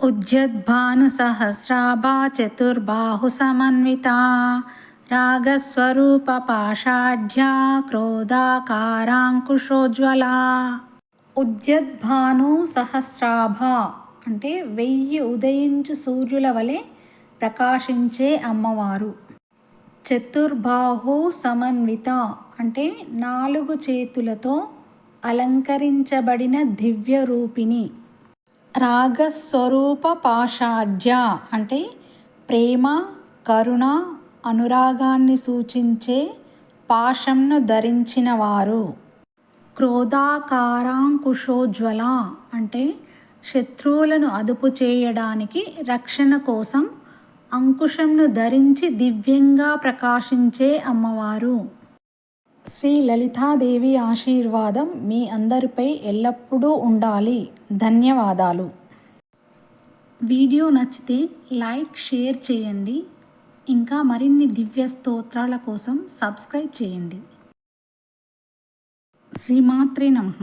उद्यद्भानुसहस्राभा चतुर्बाहुसमन्विता रागस्वरूपपाषाढ्या క్రోధాకారాంకుశోజ్వల ఉద్యద్భాను సహస్రాభ అంటే వెయ్యి ఉదయించు సూర్యుల వలె ప్రకాశించే అమ్మవారు చతుర్బాహు సమన్విత అంటే నాలుగు చేతులతో అలంకరించబడిన దివ్య రూపిణి రాగస్వరూప పాషాఢ్య అంటే ప్రేమ కరుణ అనురాగాన్ని సూచించే పాశంను ధరించిన వారు క్రోధాకారాంకుశోజ్వల అంటే శత్రువులను అదుపు చేయడానికి రక్షణ కోసం అంకుశంను ధరించి దివ్యంగా ప్రకాశించే అమ్మవారు. శ్రీ లలితాదేవి ఆశీర్వాదం మీ అందరిపై ఎల్లప్పుడూ ఉండాలి. ధన్యవాదాలు. వీడియో నచ్చితే లైక్ షేర్ చేయండి. ఇంకా మరిన్ని దివ్య స్తోత్రాల కోసం సబ్స్క్రైబ్ చేయండి. శ్రీమాత్రే నమః.